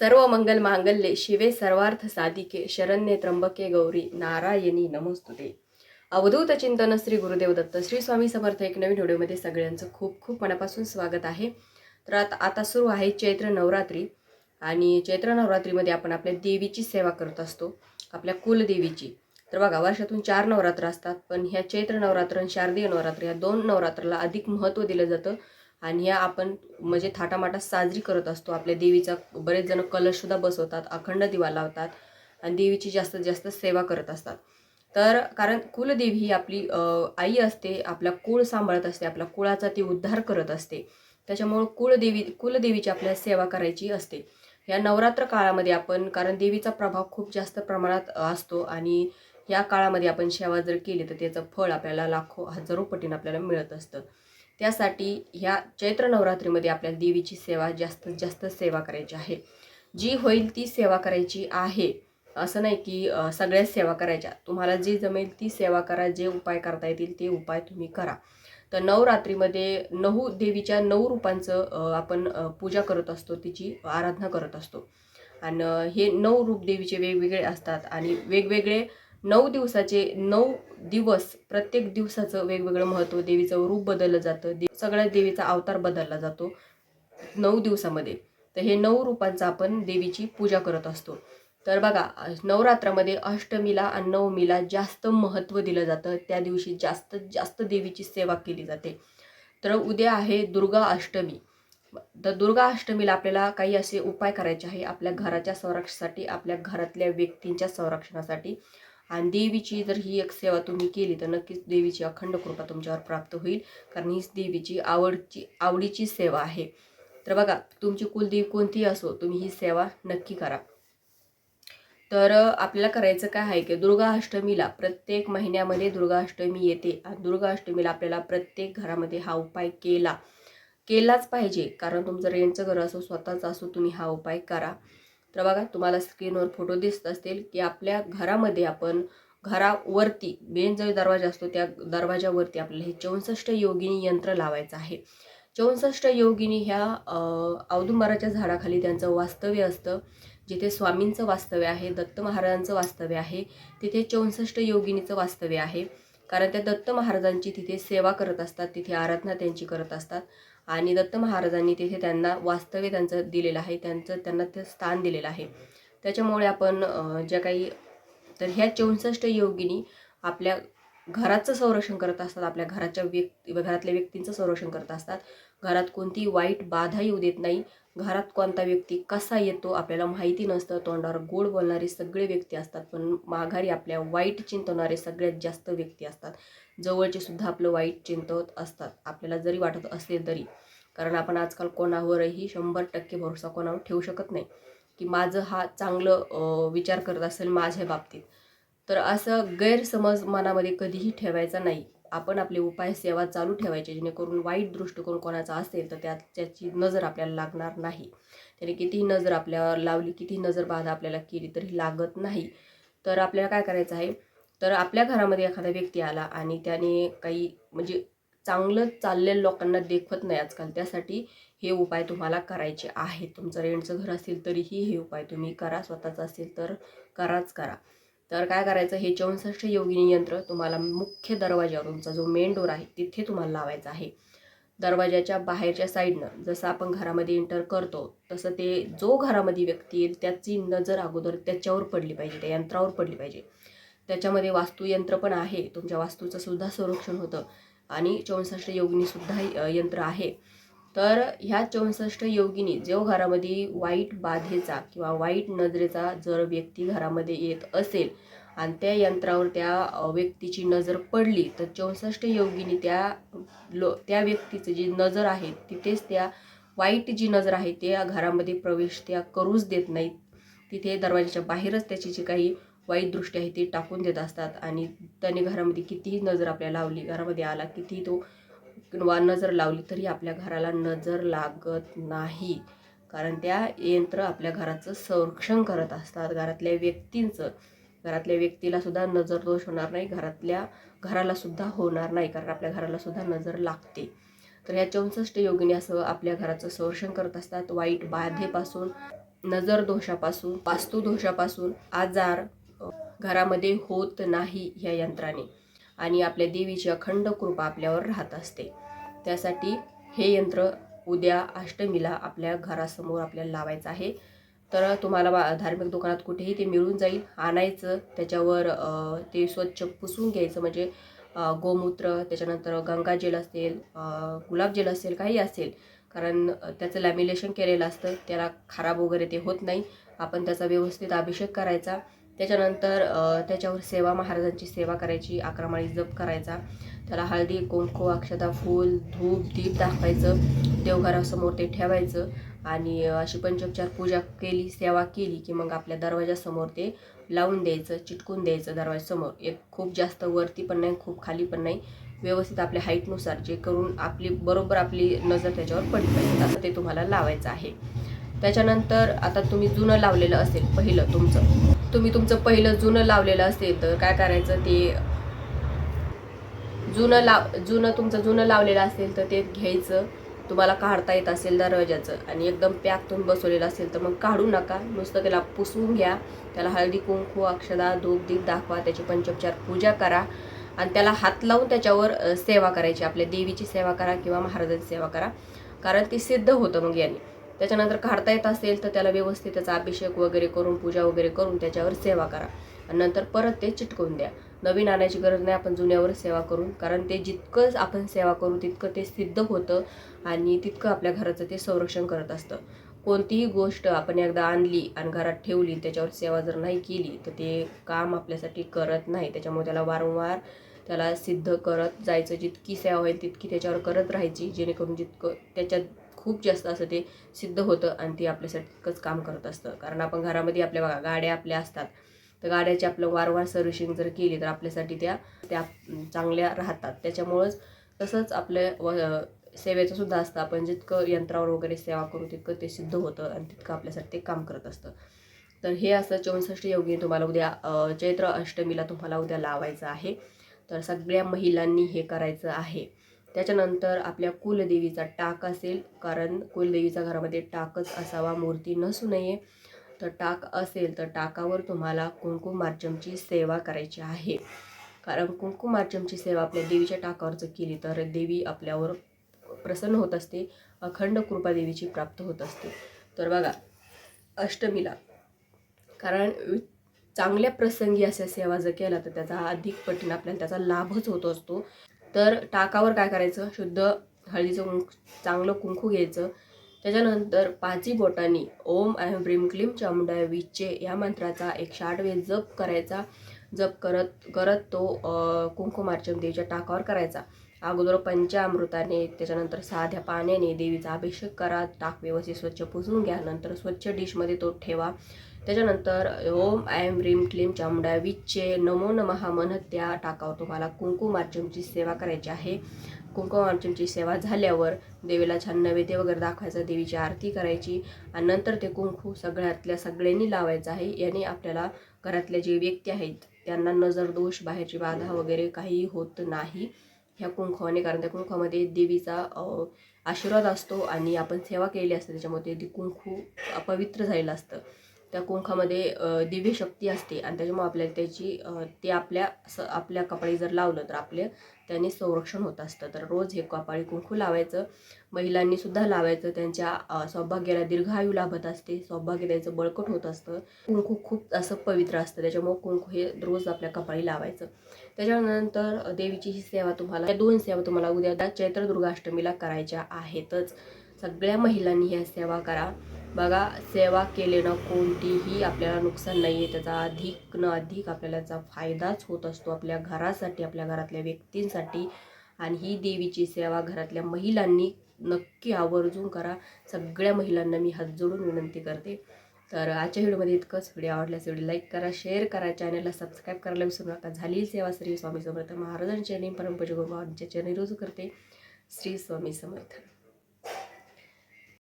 सर्व मंगल मांगल्ये शिवे सर्वार्थ साधिके शरण्ये त्र्यंबके गौरी नारायणी नमोस्तुते. अवधूत चिंतन श्री गुरुदेव दत्त श्री स्वामी समर्थ एक नवीन व्हिडिओमध्ये सगळ्यांचं खूप खूप मनापासून स्वागत आहे. तर आता आता सुरू आहे चैत्र नवरात्री आणि चैत्र नवरात्रीमध्ये आपण आपल्या देवीची सेवा करत असतो आपल्या कुलदेवीची. तर बघा वर्षातून चार नवरात्र असतात पण ह्या चैत्र नवरात्र आणि शारदीय नवरात्र या दोन नवरात्राला अधिक महत्त्व दिलं जातं. आणि या आपण म्हणजे थाटामाटात साजरी करत असतो. आपल्या देवीचा बरेच जण कलशसुद्धा बसवतात अखंड दिवा लावतात आणि देवीची जास्तीत जास्त सेवा करत असतात. तर कारण कुलदेवी ही आपली आई असते आपला कुळ सांभाळत असते आपल्या कुळाचा ती उद्धार करत असते. त्याच्यामुळं कुलदेवी कुलदेवीची आपल्याला सेवा करायची असते. या नवरात्र काळामध्ये आपण कारण देवीचा प्रभाव खूप जास्त प्रमाणात असतो आणि या काळामध्ये आपण सेवा जर केली तर त्याचं फळ आपल्याला लाखो हजारो पटीनं आपल्याला मिळत असतं. त्यासाठी ह्या चैत्र नवरात्रीमध्ये आपल्याला देवीची सेवा जास्तीत जास्त सेवा करायची आहे. जी होईल ती सेवा करायची आहे. असं नाही की सगळ्याच सेवा करायच्या. तुम्हाला जे जमेल ती सेवा करा जे उपाय करता येतील ते उपाय तुम्ही करा. तर नवरात्रीमध्ये नऊ देवीच्या नऊ रूपांचं आपण पूजा करत असतो तिची आराधना करत असतो. आणि हे नऊ रूप देवीचे वेगवेगळे असतात आणि वेगवेगळे नऊ दिवसाचे नऊ दिवस प्रत्येक दिवसाचं वेगवेगळं महत्त्व देवीचं रूप बदललं जातं दे सगळ्या देवीचा अवतार बदलला जातो नऊ दिवसामध्ये. तर हे नऊ रूपांचं आपण देवीची पूजा करत असतो. तर बघा नवरात्रामध्ये अष्टमीला आणि नवमीला जास्त महत्त्व दिलं जातं. त्या दिवशी जास्त जास्त देवीची सेवा केली जाते. तर उद्या आहे दुर्गा अष्टमी. तर दुर्गा अष्टमीला आपल्याला काही असे उपाय करायचे आहे आपल्या घराच्या संरक्षणासाठी आपल्या घरातल्या व्यक्तींच्या संरक्षणासाठी. आणि देवीची जर ही एक सेवा तुम्ही केली तर नक्कीच देवीची अखंड कृपा तुमच्यावर प्राप्त होईल कारण ही देवीची आवडची आवडीची सेवा आहे. तर बघा तुमची कुलदेवी कोणतीही असो तुम्ही ही सेवा नक्की करा. तर आपल्याला करायचं काय आहे की दुर्गा अष्टमीला प्रत्येक महिन्यामध्ये दुर्गाष्टमी येते आणि दुर्गा अष्टमीला आपल्याला प्रत्येक घरामध्ये हा उपाय केला केलाच पाहिजे. कारण तुमचं रेंटचं घर असो स्वतःचं असो तुम्ही हा उपाय करा. तर बघा तुम्हाला स्क्रीनवर फोटो दिसत असतील की आपल्या घरामध्ये आपण घरावरती मेन जो दरवाजा असतो त्या दरवाजावरती आपल्याला हे चौसष्ट योगिनी यंत्र लावायचं आहे. चौसष्ट योगिनी ह्या औदुंबराच्या झाडाखाली त्यांचं वास्तव्य असतं. जिथे स्वामींचं वास्तव्य आहे दत्त महाराजांचं वास्तव्य आहे तिथे चौसष्ट योगिनीचं वास्तव्य आहे. कारण त्या दत्त महाराजांची तिथे सेवा करत असतात तिथे आराधना त्यांची करत असतात. आणि दत्त महाराजांनी तिथे त्यांना वास्तव्य त्यांचं दिलेलं आहे त्यांचं त्यांना ते स्थान दिलेलं आहे. त्याच्यामुळे आपण ज्या काही तर ह्या चौसष्ट योगिनी आपल्या घराचं संरक्षण करत असतात आपल्या घराच्या व्यक्ती घरातल्या व्यक्तींचं संरक्षण करत असतात. घरात कोणती वाईट बाधा येऊ देत नाही. घरात कोणता व्यक्ती कसा येतो आपल्याला माहिती नसतं तोंडावर गोड बोलणारे सगळे व्यक्ती असतात पण माघारी आपल्या वाईट चिंतवणारे सगळ्यात जास्त व्यक्ती असतात. जवळचे सुद्धा आपलं वाईट चिंतवत असतात. आपल्याला जरी वाटत असेल तरी. कारण आपण आजकाल कोणावरही शंभर टक्के भरोसा कोणावर ठेवू शकत नाही. की माझं हा चांगलं विचार करत असेल माझ्या बाबतीत. तर असं गैरसमज मनामध्ये कधीही ठेवायचा नाही. आपण आपले उपाय सेवा चालू ठेवायचे जेणेकरून वाईट दृष्टिकोन कोणाचा असेल तर त्या त्याची नजर आपल्याला लागणार नाही. त्याने कितीही नजर आपल्यावर लावली कितीही नजर बाधा आपल्याला केली तरी लागत नाही. तर आपल्याला काय करायचं आहे? तर आपल्या घरामध्ये एखादा व्यक्ती आला आणि त्याने काही म्हणजे चांगलं चाललेलं लोकांना देखवत नाही आजकाल त्यासाठी हे उपाय तुम्हाला करायचे आहेत. तुमचं रेंटचं घर असेल तरीही हे उपाय तुम्ही करा स्वतःचं असेल तर कराच करा. तर काय करायचं हे चौसष्ट योगिनी यंत्र तुम्हाला मुख्य दरवाज्यावर तुमचा जो मेन डोर आहे तिथे तुम्हाला लावायचा आहे. दरवाजाच्या बाहेरच्या साईडनं जसं आपण घरामध्ये एंटर करतो तसं ते जो घरामध्ये व्यक्ती येईल त्याची नजर अगोदर त्याच्यावर पडली पाहिजे त्या यंत्रावर पडली पाहिजे. त्याच्यामध्ये वास्तुयंत्र पण आहे तुमच्या वास्तूचं सुद्धा संरक्षण होतं. आणि चौसष्ट योगिनीसुद्धा यंत्र आहे. तर ह्या चौसष्ट योगिनी जो घरामध्ये वाईट बाधेचा किंवा वाईट नजरेचा जर व्यक्ती घरामध्ये येत असेल आणि त्या यंत्रावर त्या व्यक्तीची नजर पडली तर चौसष्ट योगिनी त्या लो त्या व्यक्तीचं जी नजर आहे तिथेच त्या वाईट जी नजर आहे त्या घरामध्ये प्रवेश त्या करूच देत नाहीत. तिथे दरवाजाच्या बाहेरच त्याची जी काही वाईट दृष्टी आहे ती टाकून देत असतात. आणि त्याने घरामध्ये कितीही नजर आपल्याला लावली घरामध्ये आला कितीही तो किंवा नजर लावली तरी आपल्या घराला नजर लागत नाही. कारण त्या यंत्र आपल्या घराचं संरक्षण करत असतात. घरातल्या व्यक्तींचं. घरातल्या व्यक्तीला सुद्धा नजर दोष होणार नाही. घरातल्या घराला सुद्धा होणार नाही. कारण आपल्या घराला सुद्धा नजर लागते. तर ह्या चौसष्ट योगिनी असं आपल्या घराचं संरक्षण करत असतात. वाईट बाधेपासून नजर दोषापासून वास्तुदोषापासून आजार घरामध्ये होत नाही ह्या यंत्राने. आणि आपल्या देवीची अखंड कृपा आपल्यावर राहत असते. त्यासाठी हे यंत्र उद्या अष्टमीला आपल्या घरासमोर आपल्याला लावायचं आहे. तर तुम्हाला बा धार्मिक दुकानात कुठेही ते मिळून जाईल. आणायचं त्याच्यावर ते स्वच्छ पुसून घ्यायचं. म्हणजे गोमूत्र त्याच्यानंतर गंगाजल असेल अ, गुलाबजल असेल काही असेल. कारण त्याचं लॅमिलेशन केलेलं असतं. त्याला खराब वगैरे ते होत नाही. आपण त्याचा व्यवस्थित अभिषेक करायचा. त्याच्यानंतर त्याच्यावर सेवा महाराजांची सेवा करायची अकरामाळी जप करायचा. त्याला हळदी कुंकू अक्षता फूल धूप दीप दाखवायचं. देवघरासमोर ते ठेवायचं. आणि अशी पंचोपचार पूजा केली सेवा केली की मग आपल्या दरवाजासमोर ते लावून द्यायचं चिटकून द्यायचं दरवाजासमोर. एक खूप जास्त वरती पण नाही खूप खाली पण नाही. व्यवस्थित आपल्या हाईटनुसार जे करून आपली बरोबर आपली नजर त्याच्यावर पडली पाहिजे. असं ते तुम्हाला लावायचं आहे. त्याच्यानंतर आता तुम्ही जुनं लावलेलं असेल पहिलं तुमचं. तुम्ही तुमचं पहिलं जुनं लावलेलं असेल तर काय करायचं ते? जुनं लाव जुनं तुमचं जुनं लावलेलं असेल तर ते घ्यायचं. तुम्हाला काढता येत असेल दरवाजाचं आणि एकदम पॅक तुम्ही बसवलेलं असेल तर मग काढू नका. नुसतं त्याला पुसवून घ्या. त्याला हळदी कुंकू अक्षदा धूप दीप दाखवा त्याची पंचोपचार पूजा करा. आणि त्याला हात लावून त्याच्यावर सेवा करायची. आपल्या देवीची सेवा करा किंवा महाराजांची सेवा करा. कारण ती सिद्ध होतं मग याने. त्याच्यानंतर काढता येत असेल तर त्याला व्यवस्थित त्याचा अभिषेक वगैरे करून पूजा वगैरे करून त्याच्यावर सेवा करा. आणि नंतर परत ते चिटकवून द्या. नवीन आणायची गरज नाही आपण जुन्यावर सेवा करून कारण ते जितकं आपण सेवा करू तितकं ते सिद्ध होतं आणि तितकं आपल्या घराचं ते संरक्षण करत असतं. कोणतीही गोष्ट आपण एकदा आणली आणि घरात ठेवली त्याच्यावर सेवा जर नाही केली तर ते काम आपल्यासाठी करत नाही. त्याच्यामुळे त्याला वारंवार त्याला सिद्ध करत जायचं. जितकी सेवा होईल तितकी त्याच्यावर करत राहायची जेणेकरून जितकं त्याच्यात खूप जास्त असं ते सिद्ध होतं आणि ते आपल्यासाठी तितकंच काम करत असतं. कारण आपण घरामध्ये आपल्या बघा गाड्या आपल्या असतात. तर गाड्याची आपलं वारंवार सर्व्हिशिंग जर केली तर आपल्यासाठी त्या त्या चांगल्या राहतात. त्याच्यामुळंच तसंच आपलं व सेवेचं सुद्धा असतं. आपण जितकं यंत्रावर वगैरे सेवा करू तितकं ते सिद्ध होतं आणि तितकं आपल्यासाठी ते काम करत असतं. तर हे असं चौसष्ट योगी तुम्हाला उद्या चैत्र अष्टमीला तुम्हाला उद्या लावायचं आहे. तर सगळ्या महिलांनी हे करायचं आहे. त्याच्यानंतर आपल्या कुलदेवीचा टाक असेल कारण कुलदेवीच्या घरामध्ये टाकच असावा मूर्ती नसू नये. तर टाक असेल तर टाकावर तुम्हाला कुंकुमार्चमची सेवा करायची आहे. कारण कुंकुमार्चमची सेवा आपल्या देवीच्या टाकावर जर केली तर देवी आपल्यावर प्रसन्न होत असते अखंड कृपा देवीची प्राप्त होत असते. तर बघा अष्टमीला कारण चांगल्या प्रसंगी अशा सेवा जर केला तर त्याचा अधिक पटीनं आपल्याला त्याचा लाभच होत असतो. तर टाकावर काय करायचं? शुद्ध हळदीचं कुंक चांगलं कुंकू घ्यायचं. त्याच्यानंतर पाची बोटांनी ओम ऐम ब्रीम क्लीम चामुंडाय विचे या मंत्राचा एकशे आठ वेळ जप करायचा. जप करत करत तो अ, कुंकुमार्चन देवीच्या टाकावर करायचा. अगोदर पंचामृताने त्याच्यानंतर साध्या पाण्याने देवीचा अभिषेक करा टाक व्यवस्थित स्वच्छ पुसून घ्या नंतर स्वच्छ डिशमध्ये तो ठेवा. त्याच्यानंतर ओम ऐम ब्रीम क्लीम चामुंडा विच्चे नमो नमहा म्हणत त्या टाकावर तुम्हाला कुंकुमार्चनची सेवा करायची आहे. कुंकुमार्चनची सेवा झाल्यावर देवीला छान नैवेद्य वगैरे दाखवायचा देवीची आरती करायची आणि नंतर ते कुंकू सगळ्यातल्या सगळ्यांनी लावायचं आहे. याने आपल्याला घरातल्या जे व्यक्ती आहेत त्यांना नजर दोष बाहेरची बाधा वगैरे काही होत नाही. ह्या कुंकवाने कारण त्या कुंकवामध्ये देवीचा आशीर्वाद असतो आणि आपण सेवा केलेली असते. त्याच्यामध्ये ते कुंकू पवित्र झालेलं असतं. त्या कुंखामध्ये दिव्य शक्ती असते आणि त्याच्यामुळे आपल्याला त्याची ते आपल्या स आपल्या कपाळी जर लावलं तर आपले त्याने संरक्षण होत असतं. तर रोज हे कपाळी कुंकू लावायचं महिलांनी सुद्धा लावायचं त्यांच्या सौभाग्याला दीर्घायू लाभत असते सौभाग्य त्यांचं बळकट होत असतं. कुंकू खूप असं पवित्र असतं. त्याच्यामुळे कुंकू हे रोज आपल्या कपाळी लावायचं. त्याच्यानंतर देवीची ही सेवा तुम्हाला या दोन सेवा तुम्हाला उद्या त्या चैत्र दुर्गाष्टमीला करायच्या आहेतच. सगळ्या महिलांनी ह्या सेवा करा. बघा सेवा केल्यानं कोणतीही आपल्याला नुकसान नाही आहे. त्याचा अधिक न अधिक आपल्याला त्याचा फायदाच होत असतो आपल्या घरासाठी आपल्या घरातल्या व्यक्तींसाठी. आणि ही देवीची सेवा घरातल्या महिलांनी नक्की आवर्जून करा. सगळ्या महिलांना मी हात जोडून विनंती करते. तर आजच्या व्हिडिओमध्ये इतकंच. व्हिडिओ आवडल्यास व्हिडिओ लाईक करा शेअर करा चॅनलला सबस्क्राईब करायला विसरू नका. झाली सेवा श्री स्वामी समर्थ. महाराजांच्या नेम परमपूजा गुरु चॅनल रोज करते श्री स्वामी समर्थ.